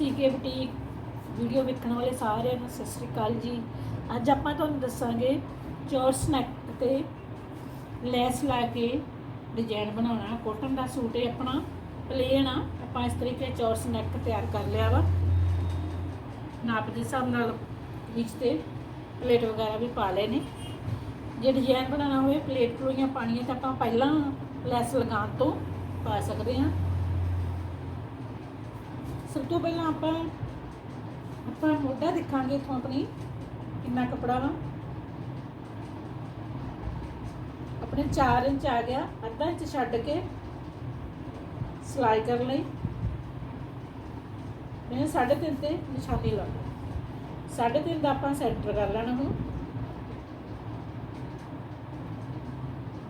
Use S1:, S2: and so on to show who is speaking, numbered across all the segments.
S1: ਸੀਕੇ boutique video ਵੇਖਣ ਵਾਲੇ ਸਾਰਿਆਂ ਨੂੰ ਸਤਿ ਸ੍ਰੀ ਅਕਾਲ ਜੀ। ਅੱਜ ਆਪਾਂ ਤੁਹਾਨੂੰ ਦੱਸਾਂਗੇ ਚੋਰਸ ਨੈਕ ਤੇ ਲੈਸ ਲਾ ਕੇ ਡਿਜ਼ਾਈਨ ਬਣਾਉਣਾ ਕੋਟਨ ਦਾ ਸੂਟ ਹੈ ਆਪਣਾ ਪਲੇਨ ਆ। ਆਪਾਂ ਇਸ ਤਰੀਕੇ ਚੋਰਸ ਨੈਕ ਤਿਆਰ ਕਰ ਲਿਆ ਵਾ। ਨਾਪ ਦੇ ਹਿਸਾਬ ਨਾਲ ਵਿੱਚ ਤੇ ਪਲੇਟ ਵਗੈਰਾ ਵੀ ਪਾ ਲਏ ਨੇ। ਜੇ ਡਿਜ਼ਾਈਨ ਬਣਾਉਣਾ ਹੋਵੇ ਪਲੇਟ ਪਲੂਈਆਂ ਪਾਣੀਆਂ ਤਾਂ ਆਪਾਂ ਪਹਿਲਾਂ ਲੈਸ ਲਗਾਉਣ ਤੋਂ ਪਾ ਸਕਦੇ ਹਾਂ। ਸਭ ਤੋਂ ਪਹਿਲਾਂ ਆਪਾਂ ਆਪਾਂ ਮੋਢਾ ਦੇਖਾਂਗੇ ਇਥੋਂ ਆਪਣੀ, ਕਿੰਨਾ ਕਪੜਾ ਵਾ। ਆਪਣੇ 4 ਇੰਚ ਆ ਗਿਆ, ਅੱਧਾ ਇੰਚ ਛੱਡ ਕੇ ਸਿਲਾਈ ਕਰ ਲਈ। ਮੈਂ 3.5 ਤੇ ਨਿਸ਼ਾਨੀ ਲਾ ਲਈ 3.5 ਦਾ ਆਪਾਂ ਸੈਂਟਰ ਕਰ ਲੈਣਾ ਹੁਣ।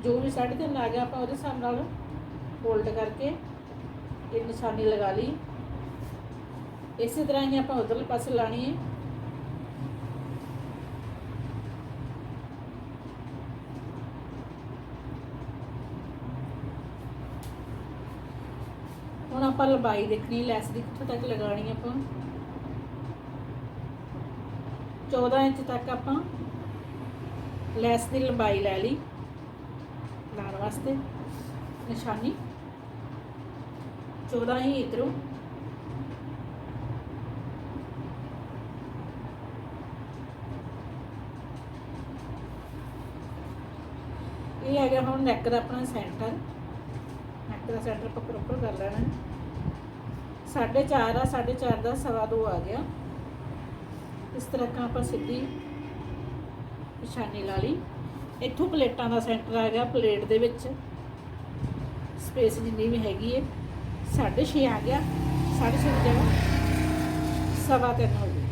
S1: ਜੋ ਵੀ 3.5 ਆ ਗਿਆ, ਆਪਾਂ ਉਹਦੇ ਹਿਸਾਬ ਨਾਲ ਫੋਲਡ ਕਰਕੇ ਇਹ ਨਿਸ਼ਾਨੀ ਲਗਾ ਲਈ। ਇਸੇ ਤਰ੍ਹਾਂ ਹੀ ਆਪਾਂ ਉਧਰਲੇ ਪਾਸੇ ਲਾਣੀ ਹੈ। ਹੁਣ ਆਪਾਂ ਲੰਬਾਈ ਦੇਖਣੀ, ਲੈਸ ਦੀ ਕਿੱਥੋਂ ਤੱਕ ਲਗਾਣੀ ਆਪਾਂ? 14 ਇੰਚ ਤੱਕ ਆਪਾਂ ਲੈਸ ਦੀ ਲੰਬਾਈ ਲੈ ਲਈ। ਲਾਉਣ ਵਾਸਤੇ ਨਿਸ਼ਾਨੀ। 14 ਹੀ ਇਧਰੋਂ। ਇਹ ਹੈਗਾ ਹੁਣ ਨੈਕ ਦਾ ਆਪਣਾ ਸੈਂਟਰ ਨੈਕ ਦਾ ਸੈਂਟਰ ਆਪਾਂ ਪ੍ਰੋਪਰ ਕਰ ਲੈਣਾ। ਹੈ। ਸਾਢੇ 4 ਆ, ਸਾਢੇ 4 ਦਾ ਸਵਾ ਦੋ ਆ ਗਿਆ। ਇਸ ਤਰ੍ਹਾਂ ਕਾ ਆਪਾਂ ਸਿੱਧੀ ਨਿਸ਼ਾਨੀ ਲਾ ਲਈ। ਇੱਥੋਂ ਪਲੇਟਾਂ ਦਾ ਸੈਂਟਰ ਆ ਗਿਆ ਪਲੇਟ ਦੇ ਵਿੱਚ। ਸਪੇਸ ਜਿੰਨੀ ਵੀ ਹੈਗੀ ਹੈ ਸਾਢੇ 6 ਆ ਗਿਆ, ਸਾਢੇ 6 ਦੀ ਜਗ੍ਹਾ ਸਵਾ ਤਿੰਨ ਹੋ ਗਈ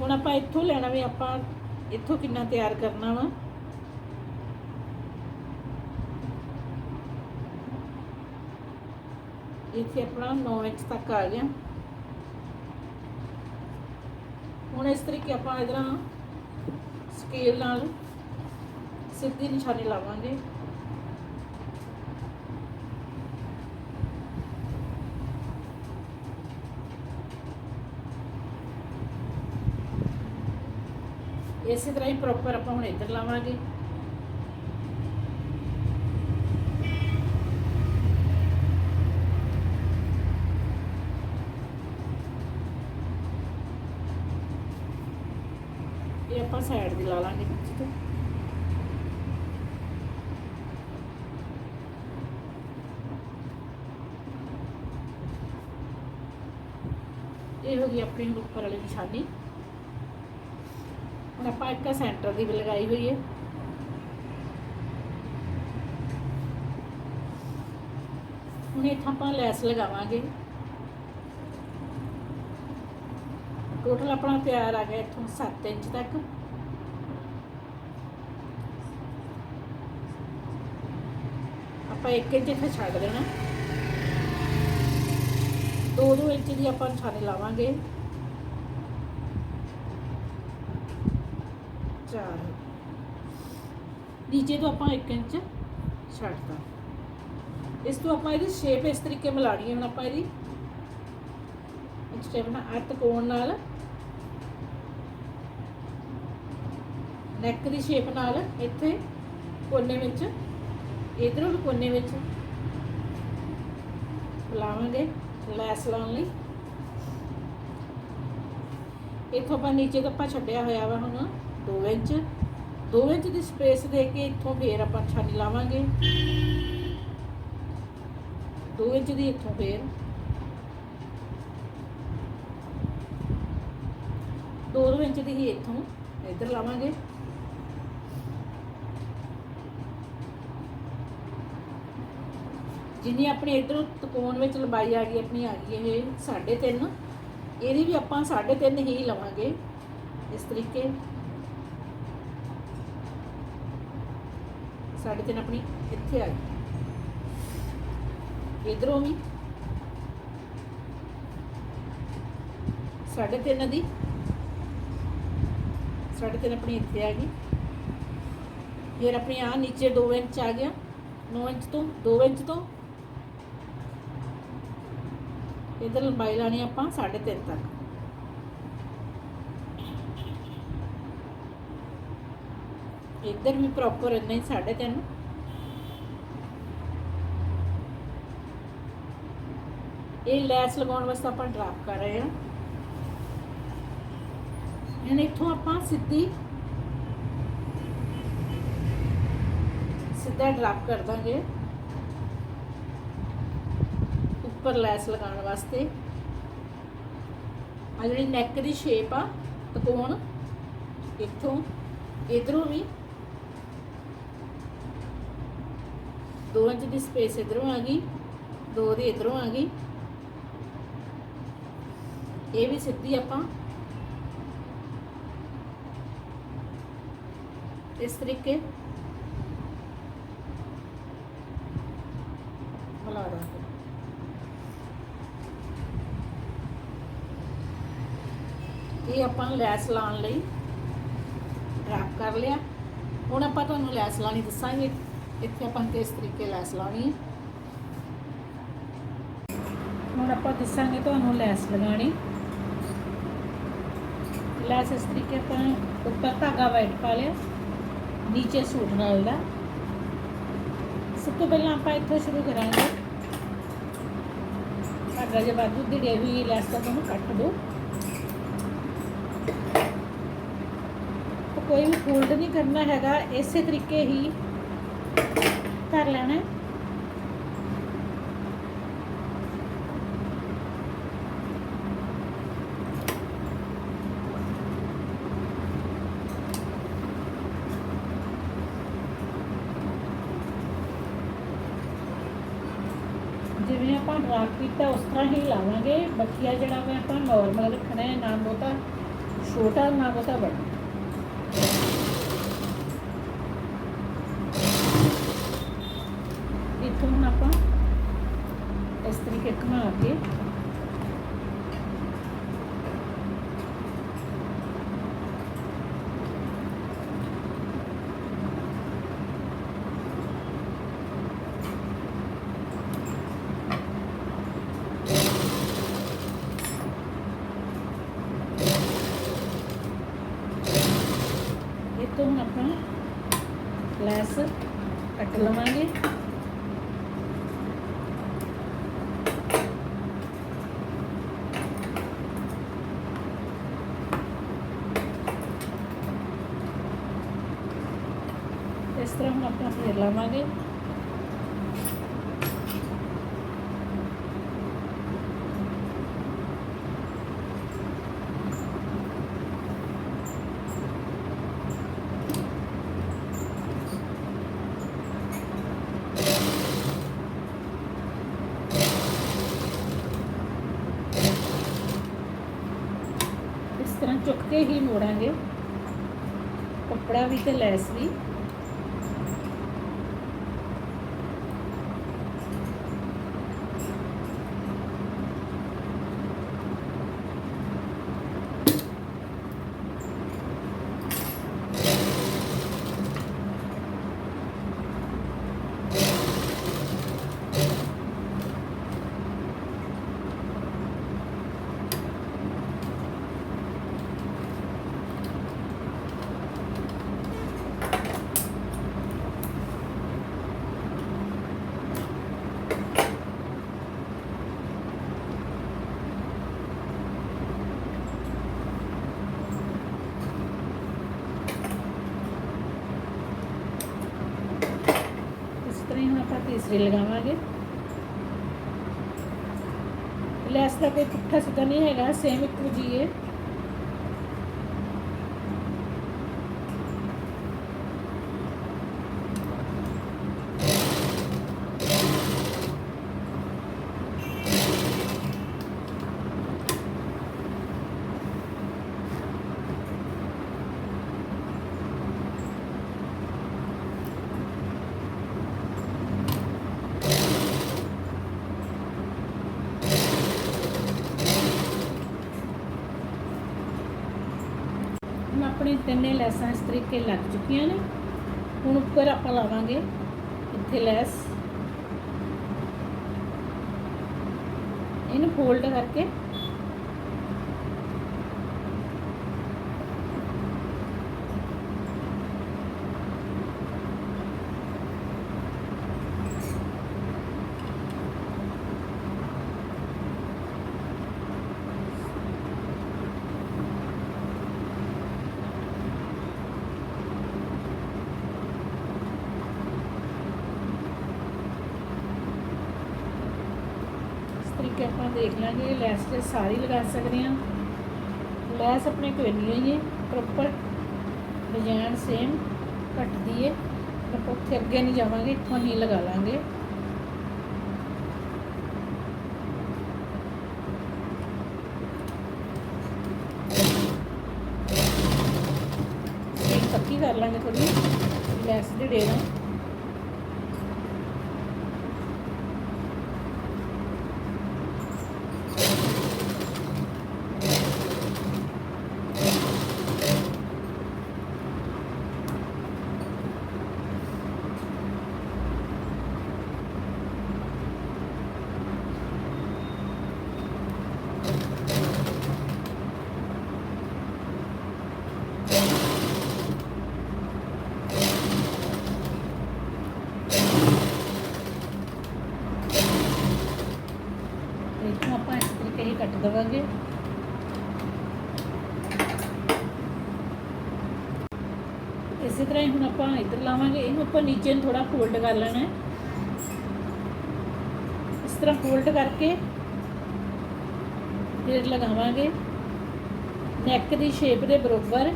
S1: ਹੁਣ ਆਪਾਂ ਇੱਥੋਂ ਲੈਣਾ ਵੀ ਆਪਾਂ, ਇੱਥੋਂ ਕਿੰਨਾ ਤਿਆਰ ਕਰਨਾ ਵਾ? ਇੱਥੇ ਆਪਣਾ 9 ਤੱਕ ਆ ਗਿਆ। ਹੁਣ ਇਸ ਤਰੀਕੇ ਆਪਾਂ ਇਧਰਾਂ ਸਕੇਲ ਨਾਲ ਸਿੱਧੀ ਨਿਸ਼ਾਨੀ ਲਾਵਾਂਗੇ। ਇਸੇ ਤਰ੍ਹਾਂ ਹੀ ਪ੍ਰੋਪਰ ਆਪਾਂ ਹੁਣ ਇੱਧਰ ਲਾਵਾਂਗੇ ਇਹ ਆਪਾਂ ਸਾਈਡ ਦੀ ਲਾ ਲਾਂਗੇ। ਵਿੱਚ ਤੋਂ ਇਹ ਹੋ ਗਈ ਆਪਣੀ ਉੱਪਰ ਵਾਲੀ ਨਿਸ਼ਾਨੀ। ਹੁਣ ਆਪਾਂ ਇੱਕ ਸੈਂਟਰ ਦੀ ਵੀ ਲਗਾਈ ਹੋਈ ਹੈ। ਹੁਣ ਇੱਥੇ ਆਪਾਂ ਲੈਸ ਲਗਾਵਾਂਗੇ। ਟੋਟਲ ਆਪਣਾ ਤਿਆਰ ਆ ਗਿਆ ਇੱਥੋਂ 7 ਇੰਚ ਤੱਕ। ਆਪਾਂ 1 ਇੰਚ ਇੱਥੇ ਛੱਡ ਦੇਣਾ। 2-2 ਇੰਚ ਦੀ ਆਪਾਂ ਨਿਸ਼ਾਨੀ ਲਾਵਾਂਗੇ। ਚਾਰ। ਨੀਚੇ ਤੋਂ ਆਪਾਂ 1 ਇੰਚ ਛੱਡਤਾ। ਇਸ ਤੋਂ ਆਪਾਂ ਇਹਦੀ ਸ਼ੇਪ ਇਸ ਤਰੀਕੇ ਮਿਲਾਣੀ ਹੈ। ਹੁਣ ਆਪਾਂ ਇਹਦੀ ਸਟੈਪ ਨਾਲ ਅੱਤ ਕੋਣ ਨਾਲ ਨੈਕ ਦੀ ਸ਼ੇਪ ਨਾਲ ਇੱਥੇ ਕੋਨੇ ਵਿੱਚ ਇਧਰੋਂ ਵੀ ਕੋਨੇ ਵਿੱਚ ਲਾਵਾਂਗੇ, ਲੈਸ ਲਾਉਣ ਲਈ। ਇੱਥੋਂ ਆਪਾਂ ਨੀਚੇ ਤੋਂ ਆਪਾਂ ਛੱਡਿਆ ਹੋਇਆ ਵਾ ਹੁਣ 2 ਇੰਚ। 2 ਇੰਚ ਦੀ ਸਪੇਸ ਦੇ ਕੇ ਇੱਥੋਂ ਫੇਰ ਆਪਾਂ ਛਾਨੀ ਲਾਵਾਂਗੇ। 2 ਇੰਚ ਦੀ ਇੱਥੋਂ ਫੇਰ। 2 ਇੰਚ ਦੀ ਹੀ ਇੱਥੋਂ ਇੱਧਰ ਲਾਵਾਂਗੇ। ਜਿੰਨੀ ਆਪਣੀ ਇਧਰੋਂ ਤਕੋਣ ਵਿੱਚ ਲੰਬਾਈ ਆ ਗਈ, ਆਪਣੀ ਆ ਗਈ ਇਹ 3.5 ਇਹਦੀ ਵੀ ਆਪਾਂ 3.5 ਹੀ ਲਵਾਂਗੇ ਇਸ ਤਰੀਕੇ। 3.5 ਆਪਣੀ ਇੱਥੇ ਆ ਗਈ। ਇਧਰੋਂ ਵੀ 3.5 ਦੀ। 3.5 ਆਪਣੀ ਇੱਥੇ ਆ ਗਈ। ਫਿਰ ਆਪਣੀ ਆ ਨੀਚੇ 2 ਇੰਚ ਆ ਗਿਆ 9 ਇੰਚ ਤੋਂ 2 ਇੰਚ ਤੋਂ ਇਧਰ ਲੰਬਾਈ ਲਾਣੀ ਆਪਾਂ 3.5 ਤੱਕ। ਇੱਧਰ ਵੀ ਪ੍ਰੋਪਰ ਇੰਨਾ ਹੀ 3.5 ਇਹ ਲੈਸ ਲਗਾਉਣ ਵਾਸਤੇ ਆਪਾਂ ਡਰਾਪ ਕਰ ਰਹੇ ਹਾਂ। ਇਹਨੇ ਇੱਥੋਂ ਆਪਾਂ ਸਿੱਧੀ ਸਿੱਧਾ ਡਰਾਪ ਕਰ ਦਾਂਗੇ। ਉੱਪਰ ਲੈਸ ਲਗਾਉਣ ਵਾਸਤੇ। ਆ ਜਿਹੜੀ ਨੈਕ ਦੀ ਸ਼ੇਪ ਆ, ਤਕੋਣ, ਇੱਥੋਂ, ਇਧਰੋਂ ਵੀ। 2 ਇੰਚ ਦੀ ਸਪੇਸ ਇਧਰੋਂ ਆ ਗਈ 2 ਦੀ ਇਧਰੋਂ ਆ ਗਈ। ਇਹ ਵੀ ਸਿੱਧੀ ਆਪਾਂ। ਇਸ ਤਰੀਕੇ ਬਣਾ ਦਾਂਗੇ ਇਹ ਆਪਾਂ ਲੈਸ ਲਾਉਣ ਲਈ ਰੈਪ ਕਰ ਲਿਆ। ਹੁਣ ਆਪਾਂ ਤੁਹਾਨੂੰ ਲੈਸ ਲਾਣੀ ਦੱਸਾਂਗੇ। ਇੱਥੇ ਆਪਾਂ ਕਿਸ ਤਰੀਕੇ ਲੈਸ ਲਾਉਣੀ ਹੈ। ਹੁਣ ਆਪਾਂ ਦੱਸਾਂਗੇ ਤੁਹਾਨੂੰ ਲੈਸ ਲਗਾਣੀ ਲੈਸ ਇਸ ਤਰੀਕੇ ਆਪਾਂ ਉੱਪਰ ਧਾਗਾ ਵਾਈਟ ਪਾ ਲਿਆ। ਨੀਚੇ ਸੂਟ ਨਾਲ ਦਾ ਸਭ ਤੋਂ ਪਹਿਲਾਂ ਆਪਾਂ ਇੱਥੋਂ ਸ਼ੁਰੂ ਕਰਾਂਗੇ। ਧਾਗਾ ਜੇ ਬਾਜੂ ਦੀ ਡੇ ਲੈਸ ਤਾਂ ਤੁਹਾਨੂੰ ਕੱਟ ਦੋ ਕੋਈ ਵੀ ਫੋਲਡ ਨਹੀਂ ਕਰਨਾ ਹੈਗਾ, ਇਸੇ ਤਰੀਕੇ ਹੀ ਕਰ ਲੈਣਾ ਜਿਵੇਂ ਆਪਾਂ ਡਰਾਫਟ ਕੀਤਾ, ਉਸ ਤਰ੍ਹਾਂ ਹੀ ਲਾਵਾਂਗੇ। ਬਕੀਆ ਜਿਹੜਾ ਵਾ ਆਪਾਂ ਨਾਰਮਲ ਰੱਖਣਾ ਹੈ, ਨਾ ਬਹੁਤਾ ਛੋਟਾ, ਨਾ ਬਹੁਤਾ ਵੱਡਾ ਇੱਥੋਂ ਹੁਣ ਆਪਾਂ ਇਸ ਤਰੀਕੇ ਘੁਮਾ ਕੇ ਇੱਥੋਂ ਹੁਣ ਆਪਾਂ ਲੈਸ ਕੱਟ ਲਵਾਂਗੇ ਇਸ ਤਰ੍ਹਾਂ ਹੁਣ ਆਪਾਂ ਫੇਰ ਲਵਾਂਗੇ ਇਸ ਤਰ੍ਹਾਂ ਚੁੱਕ ਕੇ ਹੀ ਮੋੜਾਂਗੇ। ਕੱਪੜਾ ਵੀ ਤੇ ਲੈਸ ਵੀ ਇਸ ਤਰ੍ਹਾਂ ਹੀ ਲਗਾਵਾਂਗੇ। ਲੈਸ ਦਾ ਕੋਈ ਪੁੱਠਾ ਸਿੱਧਾ ਨਹੀਂ ਹੈਗਾ ਸੇਮ ਇੱਕੋ ਜੀ ਹੈ ਹੁਣ ਆਪਣੀ ਤਿੰਨੇ ਲੈਸਾਂ ਇਸ ਤਰੀਕੇ ਲੱਗ ਚੁੱਕੀਆਂ ਨੇ। ਹੁਣ ਉੱਪਰ ਆਪਾਂ ਲਾਵਾਂਗੇ ਇੱਥੇ ਲੈਸ। ਇਹਨੂੰ ਫੋਲਡ ਕਰਕੇ ਇਸ ਤਰੀਕੇ ਆਪਾਂ ਦੇਖ ਲਾਂਗੇ ਲੈਸ ਤੇ ਸਾਰੀ ਲਗਾ ਸਕਦੇ ਹਾਂ। ਲੈਸ ਆਪਣੇ ਕੋਈ ਨਹੀਂ ਹੈ ਇਹ ਪ੍ਰੋਪਰ ਡਿਜ਼ਾਈਨ ਸੇਮ ਕੱਟਦੀ ਹੈ ਆਪਾਂ ਉੱਥੇ ਅੱਗੇ ਨਹੀਂ ਜਾਵਾਂਗੇ, ਇੱਥੋਂ ਹੀ ਲਗਾ ਲਾਂਗੇ। ਇੱਕ ਪੱਕੀ ਕਰ ਲਾਂਗੇ ਥੋੜੀ ਲੈਸ ਦੇ ਡੇਰਾ ਇੱਥੋਂ ਆਪਾਂ ਇਸ ਤਰੀਕੇ ਹੀ ਕੱਟ ਦਵਾਂਗੇ ਇਸੇ ਤਰ੍ਹਾਂ ਹੀ ਹੁਣ ਆਪਾਂ ਇੱਧਰ ਲਾਵਾਂਗੇ, ਇਹਨੂੰ ਆਪਾਂ ਨੀਚੇ ਨੂੰ ਥੋੜਾ ਫੋਲਡ ਕਰ ਲੈਣਾ ਹੈ। ਇਸ ਤਰ੍ਹਾਂ ਫੋਲਡ ਕਰਕੇ ਫਿਰ ਲਗਾਵਾਂਗੇ। ਨੈਕ ਦੀ ਸ਼ੇਪ ਦੇ ਬਰੋਬਰ।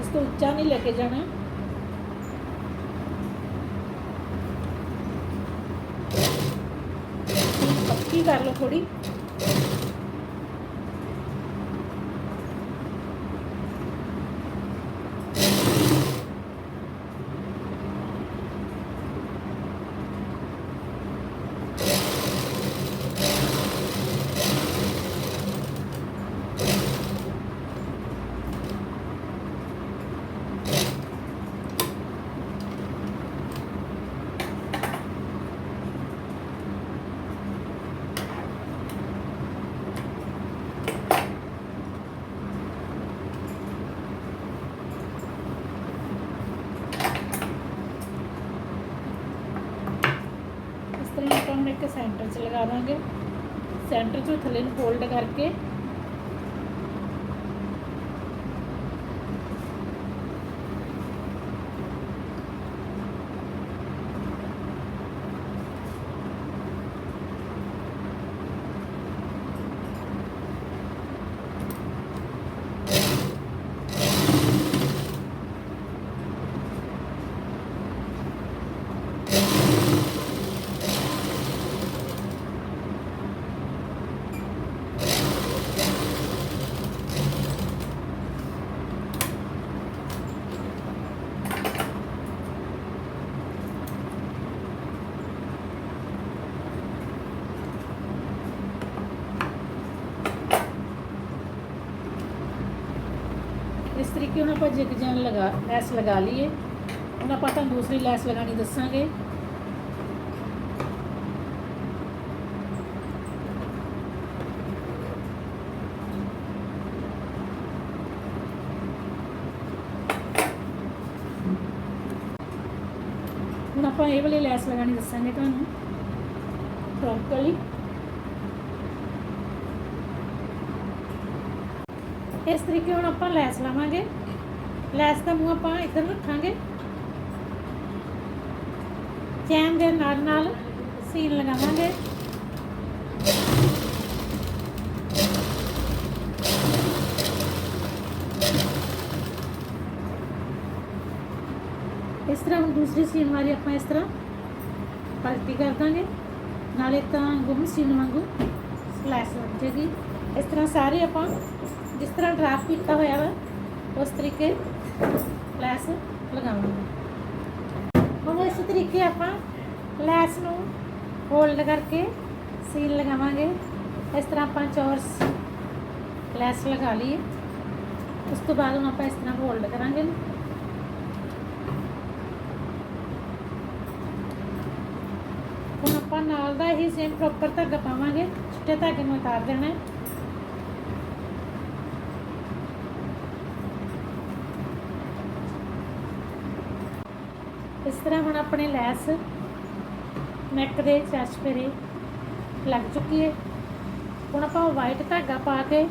S1: ਇਸ ਤੋਂ ਉੱਚਾ ਨਹੀਂ ਲੈ ਕੇ ਜਾਣਾ। ਪੱਕੀ ਕਰ ਲਓ ਥੋੜੀ ਇਸ ਤਰ੍ਹਾਂ ਆਪਾਂ ਹੁਣ ਇੱਕ ਸੈਂਟਰ 'ਚ ਲਗਾ ਦਾਂਗੇ ਸੈਂਟਰ 'ਚੋਂ ਥੱਲੇ ਨੂੰ ਕਿ ਹੁਣ ਆਪਾਂ ਜਿਗ ਜੈਨ ਲਗਾ, ਲੈਸ ਲਗਾ ਲਈਏ, ਹੁਣ ਆਪਾਂ ਤੁਹਾਨੂੰ ਦੂਸਰੀ ਲੈਸ ਲਗਾਣੀ ਦੱਸਾਂਗੇ। ਹੁਣ ਆਪਾਂ ਇਹ ਵਾਲੀ ਲੈਸ ਲਗਾਣੀ ਦੱਸਾਂਗੇ ਤੁਹਾਨੂੰ ਫਰੰਟ ਵਾਲੀ ਇਸ ਤਰੀਕੇ ਹੁਣ ਆਪਾਂ ਲੈਸ ਲਾਵਾਂਗੇ। ਲੈਸ ਦਾ ਮੂੰਹ ਆਪਾਂ ਇੱਧਰ ਰੱਖਾਂਗੇ। ਚੈਨ ਦੇ ਨਾਲ ਨਾਲ ਸੀਨ ਲਗਾਵਾਂਗੇ। ਇਸ ਤਰ੍ਹਾਂ ਦੂਸਰੀ ਸੀਨ ਵਾਲੀ ਆਪਾਂ ਇਸ ਤਰ੍ਹਾਂ ਪਲਟੀ ਕਰ ਦਾਂਗੇ। ਨਾਲੇ ਤਾਂ ਗੁੰਮ ਸੀਨ ਵਾਂਗੂ ਸਲੈਸ ਲੱਗ ਜਾਏਗੀ ਇਸ ਤਰ੍ਹਾਂ ਸਾਰੇ ਆਪਾਂ ਜਿਸ ਤਰ੍ਹਾਂ ਡਰਾਫਟ ਕੀਤਾ ਹੋਇਆ ਵਾ, ਉਸ ਤਰੀਕੇ ਲੈਸ ਲਗਾਵਾਂਗੇ। ਹੁਣ ਇਸ ਤਰੀਕੇ ਆਪਾਂ ਲੈਸ ਨੂੰ ਹੋਲਡ ਕਰਕੇ ਸੀਲ ਲਗਾਵਾਂਗੇ। ਇਸ ਤਰ੍ਹਾਂ ਆਪਾਂ ਚੌਰਸ ਲੈਸ ਲਗਾ ਲਈਏ। ਉਸ ਤੋਂ ਬਾਅਦ ਹੁਣ ਆਪਾਂ ਇਸ ਤਰ੍ਹਾਂ ਹੋਲਡ ਕਰਾਂਗੇ। ਹੁਣ ਆਪਾਂ ਨਾਲ ਦਾ ਹੀ ਸੇਮ ਪ੍ਰੋਪਰ ਧਾਗਾ ਪਾਵਾਂਗੇ। ਛਿੱਟੇ ਧਾਗੇ ਨੂੰ ਉਤਾਰ ਦੇਣਾ ਹੈ। ਤਰ੍ਹਾਂ ਹੁਣ ਆਪਣੇ ਲੈਸ ਨੈਕ ਦੇ ਚਸਪੇਰੇ ਲੱਗ ਚੁੱਕੀ ਹੈ ਹੁਣ ਆਪਾਂ ਵਾਈਟ ਧਾਗਾ ਪਾ ਕੇ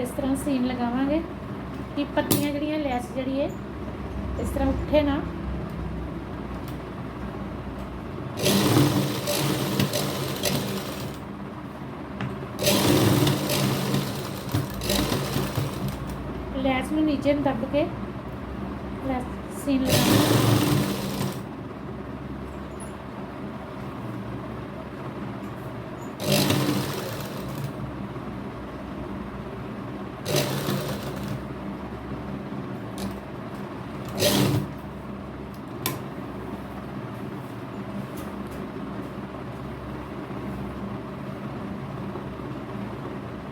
S1: ਇਸ ਤਰ੍ਹਾਂ ਸੀਨ ਲਗਾਵਾਂਗੇ ਕਿ ਪੱਤੀਆਂ ਜਿਹੜੀਆਂ ਲੈਸ ਜਿਹੜੀ ਹੈ ਇਸ ਤਰ੍ਹਾਂ ਉੱਠੇ ਨਾ। ਲੈਸ ਨੂੰ ਨੀਚੇ ਨੂੰ ਦੱਬ ਕੇ ਲੈਸ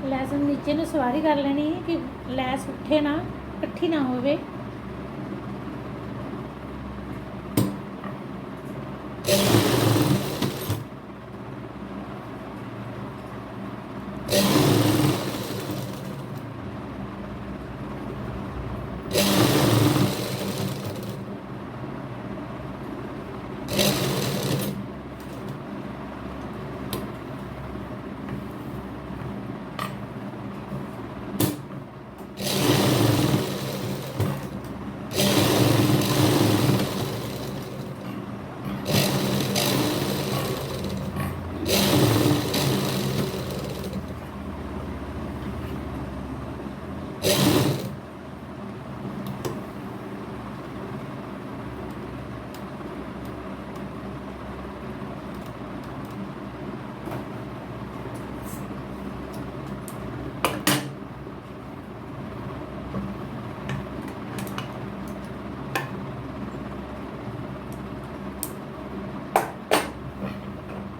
S1: ਲੈਸ ਨੀਚੇ ਨੂੰ ਸਵਾਰੀ ਕਰ ਲੈਣੀ ਹੈ ਕਿ ਲੈਸ ਉੱਠੇ ਨਾ ਇਕੱਠੀ ਨਾ ਹੋਵੇ।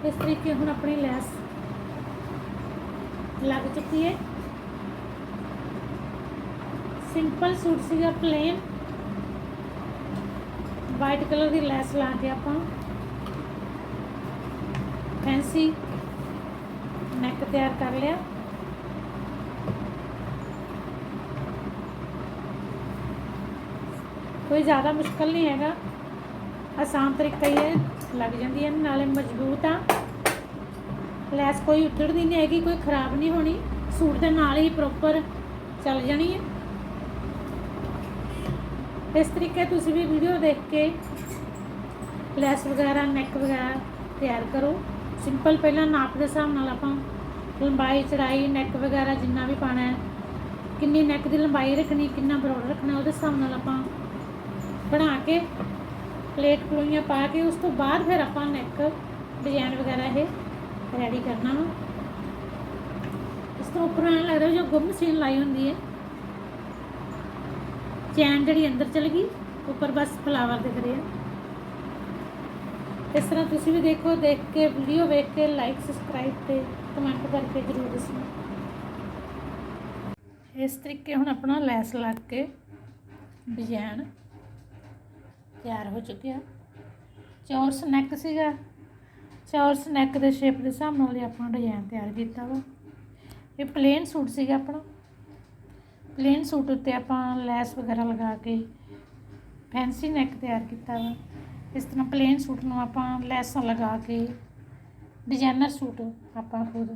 S1: ਇਸ ਤਰੀਕੇ ਹੁਣ ਆਪਣੀ ਲੈਸ ਲੱਗ ਚੁੱਕੀ ਹੈ? ਸਿੰਪਲ ਸੂਟ ਸੀਗਾ ਪਲੇਨ ਵਾਈਟ ਕਲਰ ਦੀ ਲੈਸ ਲਾ ਕੇ ਆਪਾਂ ਫੈਂਸੀ ਨੈਕ ਤਿਆਰ ਕਰ ਲਿਆ। ਕੋਈ ਜ਼ਿਆਦਾ ਮੁਸ਼ਕਲ ਨਹੀਂ ਹੈਗਾ। ਆਸਾਨ ਤਰੀਕਾ ਹੀ ਹੈ, ਲੱਗ ਜਾਂਦੀ ਹੈ, ਨਾਲੇ ਮਜ਼ਬੂਤ ਆ। ਲੈਸ ਕੋਈ ਉੱਧੜਦੀ ਨਹੀਂ ਹੈਗੀ, ਕੋਈ ਖਰਾਬ ਨਹੀਂ ਹੋਣੀ। ਸੂਟ ਦੇ ਨਾਲ ਹੀ ਪ੍ਰੋਪਰ ਚੱਲ ਜਾਣੀ ਹੈ। ਇਸ ਤਰੀਕੇ ਤੁਸੀਂ ਵੀ ਵੀਡੀਓ ਦੇਖ ਕੇ ਲੈਸ ਵਗੈਰਾ ਨੈਕ ਵਗੈਰਾ ਤਿਆਰ ਕਰੋ। ਸਿੰਪਲ ਪਹਿਲਾਂ ਨਾਪ ਦੇ ਹਿਸਾਬ ਨਾਲ ਆਪਾਂ ਲੰਬਾਈ, ਚੜਾਈ ਨੈਕ ਵਗੈਰਾ ਜਿੰਨਾ ਵੀ ਪਾਣਾ ਹੈ, ਕਿੰਨੀ ਨੈਕ ਦੀ ਲੰਬਾਈ ਰੱਖਣੀ, ਕਿੰਨਾ ਬਰੋਡ ਰੱਖਣਾ, ਉਹਦੇ ਹਿਸਾਬ ਨਾਲ ਆਪਾਂ ਬਣਾ ਕੇ ਪਲੇਟ ਪਲੋਈਆਂ ਪਾ ਕੇ ਉਸ ਤੋਂ ਬਾਅਦ ਫਿਰ ਆਪਾਂ ਨੈਕ ਡਿਜ਼ਾਈਨ ਵਗੈਰਾ ਇਹ ਰੈਡੀ ਕਰਨਾ ਵਾ। ਇਸ ਤੋਂ ਉੱਪਰ ਐਂ ਲੱਗਦਾ ਜੋ ਗੁੰਮ ਮਸ਼ੀਨ ਲਾਈ ਹੁੰਦੀ ਹੈ ਚੈਨ ਜਿਹੜੀ ਅੰਦਰ ਚਲ ਗਈ, ਉੱਪਰ ਬਸ ਫਲਾਵਰ ਦਿਖ ਰਹੇ ਇਸ ਤਰ੍ਹਾਂ ਤੁਸੀਂ ਵੀ ਦੇਖੋ, ਦੇਖ ਕੇ ਵੀਡੀਓ ਵੇਖ ਕੇ ਲਾਈਕ ਸਬਸਕ੍ਰਾਈਬ ਤੇ ਕਮੈਂਟ ਕਰਕੇ ਜ਼ਰੂਰ ਦੱਸਣਾ। ਇਸ ਤਰੀਕੇ ਹੁਣ ਆਪਣਾ ਲੈਸ ਲੱਗ ਕੇ ਡਿਜ਼ਾਈਨ ਤਿਆਰ ਹੋ ਚੁੱਕਿਆ। ਚੌਰਸ ਨੈਕ ਸੀਗਾ। ਚੌਰਸ ਨੈਕ ਦੇ ਸ਼ੇਪ ਦੇ ਹਿਸਾਬ ਨਾਲ ਹੀ ਆਪਣਾ ਡਿਜ਼ਾਈਨ ਤਿਆਰ ਕੀਤਾ ਵਾ। ਇਹ ਪਲੇਨ ਸੂਟ ਸੀਗਾ ਆਪਣਾ। ਪਲੇਨ ਸੂਟ ਉੱਤੇ ਆਪਾਂ ਲੈਸ ਵਗੈਰਾ ਲਗਾ ਕੇ ਫੈਂਸੀ ਨੈਕ ਤਿਆਰ ਕੀਤਾ ਵਾ। ਇਸ ਤਰ੍ਹਾਂ ਪਲੇਨ ਸੂਟ ਨੂੰ ਆਪਾਂ ਲੈਸਾਂ ਲਗਾ ਕੇ ਡਿਜ਼ਾਈਨਰ ਸੂਟ ਆਪਾਂ ਖੁਦ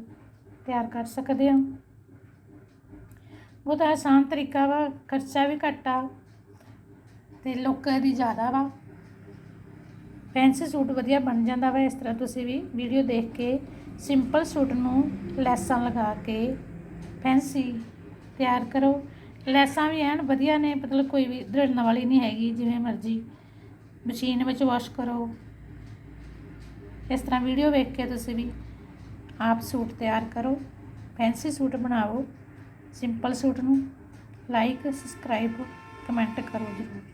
S1: ਤਿਆਰ ਕਰ ਸਕਦੇ ਹਾਂ। ਬਹੁਤ ਆਸਾਨ ਤਰੀਕਾ ਵਾ, ਖਰਚਾ ਵੀ ਘੱਟ ਆ ਤੇ ਲੋਕਾਂ ਦੀ ਜ਼ਿਆਦਾ ਵਾ। ਫੈਂਸੀ ਸੂਟ ਵਧੀਆ ਬਣ ਜਾਂਦਾ ਵਾ, ਇਸ ਤਰ੍ਹਾਂ ਤੁਸੀਂ ਵੀ ਵੀਡੀਓ ਦੇਖ ਕੇ ਸਿੰਪਲ ਸੂਟ ਨੂੰ ਲੈਸਾਂ ਲਗਾ ਕੇ ਫੈਂਸੀ ਤਿਆਰ ਕਰੋ। ਲੈਸਾਂ ਵੀ ਐਨ ਵਧੀਆ ਨੇ, ਮਤਲਬ ਕੋਈ ਵੀ ਧੜਨ ਵਾਲੀ ਨਹੀਂ ਹੈਗੀ, ਜਿਵੇਂ ਮਰਜ਼ੀ ਮਸ਼ੀਨ ਵਿੱਚ ਵਾਸ਼ ਕਰੋ। ਇਸ ਤਰ੍ਹਾਂ ਵੀਡੀਓ ਵੇਖ ਕੇ ਤੁਸੀਂ ਵੀ ਆਪ ਸੂਟ ਤਿਆਰ ਕਰੋ। ਫੈਂਸੀ ਸੂਟ ਬਣਾਓ। ਸਿੰਪਲ ਸੂਟ ਨੂੰ ਲਾਈਕ ਸਬਸਕ੍ਰਾਈਬ ਕਮੈਂਟ ਕਰੋ ਜ਼ਰੂਰ।